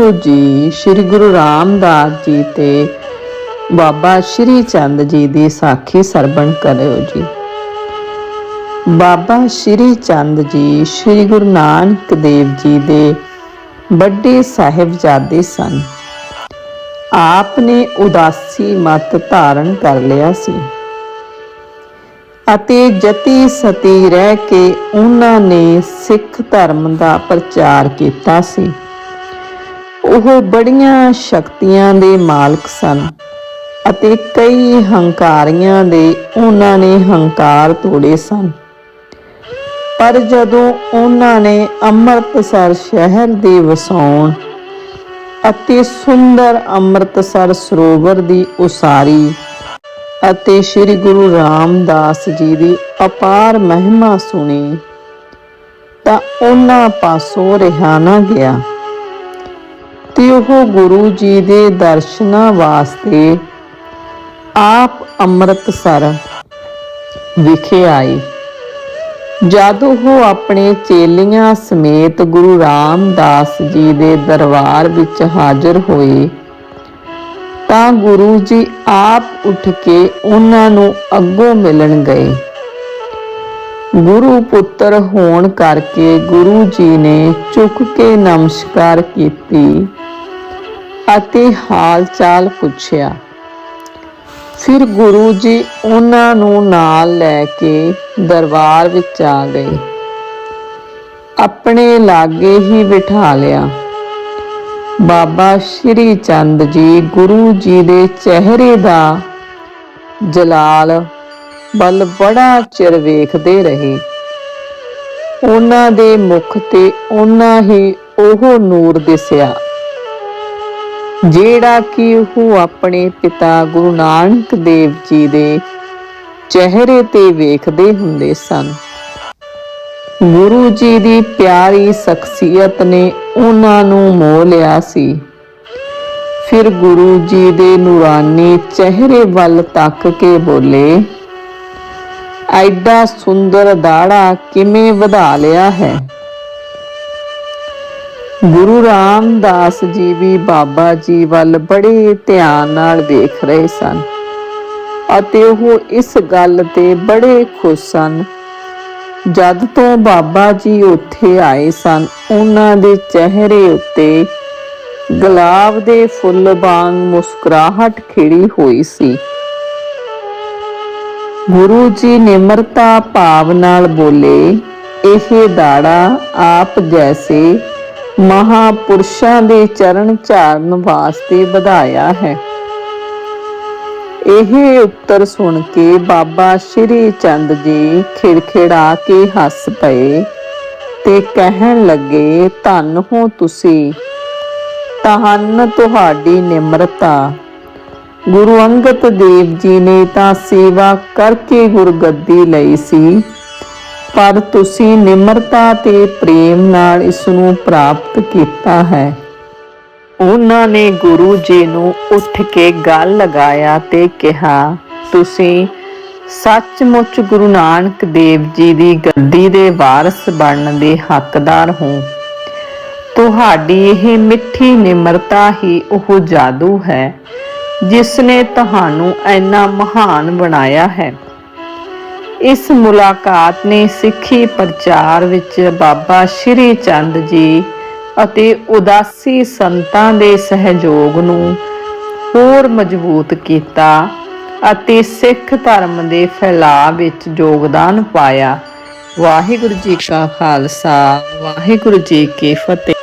ਵਾਹਿਗੁਰੂ ਜੀ, ਸ੍ਰੀ ਗੁਰੂ ਰਾਮਦਾਸ ਜੀ ਤੇ ਬਾਬਾ ਸ਼੍ਰੀ ਚੰਦ ਜੀ ਦੀ ਸਾਖੀ ਸਰਵਣ ਕਰਿਓ ਜੀ। ਬਾਬਾ ਸ਼੍ਰੀ ਚੰਦ ਜੀ, ਸ੍ਰੀ ਗੁਰੂ ਨਾਨਕ ਦੇਵ ਜੀ ਦੇ ਵੱਡੇ ਸਾਹਿਬਜ਼ਾਦੇ ਸਨ। ਆਪ ਨੇ ਉਦਾਸੀ ਮਤ ਧਾਰਨ ਕਰ ਲਿਆ ਸੀ ਅਤੇ ਜਤੀ ਸਤੀ ਰਹਿ ਕੇ ਉਹਨਾਂ ਨੇ ਸਿੱਖ ਧਰਮ ਦਾ ਪ੍ਰਚਾਰ ਕੀਤਾ ਸੀ। ਉਹ ਬੜੀਆਂ ਸ਼ਕਤੀਆਂ ਦੇ ਮਾਲਕ ਸਨ ਅਤੇ ਕਈ ਹੰਕਾਰੀਆਂ ਦੇ ਉਹਨਾਂ ਨੇ ਹੰਕਾਰ ਤੋੜੇ ਸਨ। ਪਰ ਜਦੋਂ ਉਹਨਾਂ ਨੇ ਅੰਮ੍ਰਿਤਸਰ ਸ਼ਹਿਰ ਦੇ ਵਸਾਉਣ ਅਤੇ ਸੁੰਦਰ ਅੰਮ੍ਰਿਤਸਰ ਸਰੋਵਰ ਦੀ ਉਸਾਰੀ ਅਤੇ ਸ੍ਰੀ ਗੁਰੂ ਰਾਮਦਾਸ ਜੀ ਦੀ ਅਪਾਰ ਮਹਿਮਾ ਸੁਣੀ ਤਾਂ ਉਹਨਾਂ ਪਾਸੋਂ ਰਿਹਾ ਗਿਆ। ਤੇ ਉਹ ਗੁਰੂ ਜੀ ਦੇ ਦਰਸ਼ਨਾਂ ਵਾਸਤੇ ਆਪ ਅੰਮ੍ਰਿਤਸਰ ਵਿਖੇ ਆਏ। ਜਦ ਉਹ ਆਪਣੇ ਚੇਲੀਆਂ ਸਮੇਤ ਗੁਰੂ ਰਾਮਦਾਸ ਜੀ ਦੇ ਦਰਬਾਰ ਵਿੱਚ ਹਾਜ਼ਰ ਹੋਏ, ਤਾਂ ਗੁਰੂ ਜੀ ਆਪ ਉੱਠ ਕੇ ਉਹਨਾਂ ਨੂੰ ਅੱਗੋਂ ਮਿਲਣ ਗਏ। ਗੁਰੂ ਪੁੱਤਰ ਹੋਣ ਕਰਕੇ ਗੁਰੂ ਜੀ ਨੇ ਝੁਕ ਕੇ ਨਮਸਕਾਰ ਕੀਤੀ। ਅਤੇ ਹਾਲ ਚਾਲ ਪੁੱਛਿਆ। ਫਿਰ ਗੁਰੂ ਜੀ ਉਹਨਾਂ ਨੂੰ ਨਾਲ ਲੈ ਕੇ ਦਰਬਾਰ ਵਿੱਚ ਆ ਗਏ। ਆਪਣੇ ਲਾਗੇ ਹੀ ਬਿਠਾ ਲਿਆ। ਬਾਬਾ ਸ਼੍ਰੀ ਚੰਦ ਜੀ ਗੁਰੂ ਜੀ ਦੇ ਚਿਹਰੇ ਦਾ ਜਲਾਲ ਵੱਲ ਬੜਾ ਚਿਰ ਵੇਖਦੇ ਰਹੇ। ਉਹਨਾਂ ਦੇ ਮੁਖ ਤੇ ਉਹਨਾਂ ਹੀ ਉਹ ਨੂਰ ਦਿਸਿਆ। ਜਿਹੜਾ ਕਿ ਉਹ ਆਪਣੇ ਪਿਤਾ ਗੁਰੂ ਨਾਨਕ ਦੇਵ ਜੀ ਦੇ ਚਿਹਰੇ ਤੇ ਵੇਖਦੇ ਹੁੰਦੇ ਸਨ। ਗੁਰੂ ਜੀ ਦੀ ਪਿਆਰੀ ਸ਼ਖਸੀਅਤ ਨੇ ਉਹਨਾਂ ਨੂੰ ਮੋਹ ਲਿਆ ਸੀ। ਫਿਰ ਗੁਰੂ ਜੀ ਦੇ ਨੂਰਾਨੀ ਚਿਹਰੇ ਵੱਲ ਤੱਕ ਕੇ ਬੋਲੇ, ਐਡਾ ਸੁੰਦਰ ਦਾੜਾ ਕਿਵੇਂ ਵਧਾ ਲਿਆ ਹੈ? ਗੁਰੂ ਰਾਮਦਾਸ ਜੀ ਵੀ ਬਾਬਾ ਜੀ ਵੱਲ ਬੜੇ ਧਿਆਨ ਨਾਲ ਵੇਖ ਰਹੇ ਸਨ ਅਤੇ ਉਹ ਇਸ ਗੱਲ ਤੇ ਬੜੇ ਖੁਸ਼ ਸਨ। ਜਦ ਤੋਂ ਬਾਬਾ ਜੀ ਉੱਥੇ ਆਏ ਸਨ, ਉਹਨਾਂ ਦੇ ਚਿਹਰੇ ਉੱਤੇ ਗੁਲਾਬ ਦੇ ਫੁੱਲ ਵਾਂਗ ਮੁਸਕਰਾਹਟ ਖਿੜੀ ਹੋਈ ਸੀ। ਗੁਰੂ ਜੀ ਨਿਮਰਤਾ ਭਾਵ ਨਾਲ ਬੋਲੇ, ਇਹ ਦਾੜਾ ਆਪ ਜੈਸੇ ਮਹਾਪੁਰਸ਼ਾਂ ਦੇ ਚਰਨ ਝਾੜਨ ਵਾਸਤੇ ਵਧਾਇਆ ਹੈ। ਇਹ ਉੱਤਰ ਸੁਣ ਕੇ ਬਾਬਾ ਸ਼੍ਰੀ ਚੰਦ ਜੀ ਖਿੜਖਿੜਾ ਕੇ ਹੱਸ ਪਏ ਤੇ ਕਹਿਣ ਲੱਗੇ, ਧੰਨ ਹੋ ਤੁਸੀਂ ਤਹਨ ਤੁਹਾਡੀ ਨਿਮਰਤਾ। ਗੁਰੂ ਅੰਗਦ ਦੇਵ ਜੀ ਨੇ ਤਾਂ ਸੇਵਾ ਕਰਕੇ ਗੁਰਗੱਦੀ ਲਈ ਸੀ। ਪਰ ਤੁਸੀਂ ਨਿਮਰਤਾ ਤੇ ਪ੍ਰੇਮ ਨਾਲ ਇਸ ਨੂੰ ਪ੍ਰਾਪਤ ਕੀਤਾ ਹੈ। ਉਹਨਾਂ ਨੇ ਗੁਰੂ ਜੀ ਨੂੰ ਉੱਠ ਕੇ ਗੱਲ ਲਗਾਇਆ ਤੇ ਕਿਹਾ, ਤੁਸੀਂ ਸੱਚਮੁੱਚ ਗੁਰੂ ਨਾਨਕ ਦੇਵ ਜੀ ਦੀ ਗੱਦੀ ਦੇ ਵਾਰਸ ਬਣਨ ਦੇ ਹੱਕਦਾਰ ਹੋ। ਤੁਹਾਡੀ ਇਹ ਮਿੱਠੀ ਨਿਮਰਤਾ ਹੀ ਉਹ ਜਾਦੂ ਹੈ, ਜਿਸ ਨੇ ਤੁਹਾਨੂੰ ਇੰਨਾ ਮਹਾਨ ਬਣਾਇਆ ਹੈ। ਇਸ ਮੁਲਾਕਾਤ ਨੇ ਸਿੱਖੀ ਪ੍ਰਚਾਰ ਵਿੱਚ ਬਾਬਾ ਸ਼੍ਰੀ ਚੰਦ ਜੀ ਅਤੇ ਉਦਾਸੀ ਸੰਤਾਂ ਦੇ ਸਹਿਯੋਗ ਨੂੰ ਹੋਰ ਮਜ਼ਬੂਤ ਕੀਤਾ ਅਤੇ ਸਿੱਖ ਧਰਮ ਦੇ ਫੈਲਾਅ ਵਿੱਚ ਯੋਗਦਾਨ ਪਾਇਆ। ਵਾਹਿਗੁਰੂ ਜੀ ਕਾ ਖਾਲਸਾ, ਵਾਹਿਗੁਰੂ ਜੀ ਕੀ ਫਤਿਹ।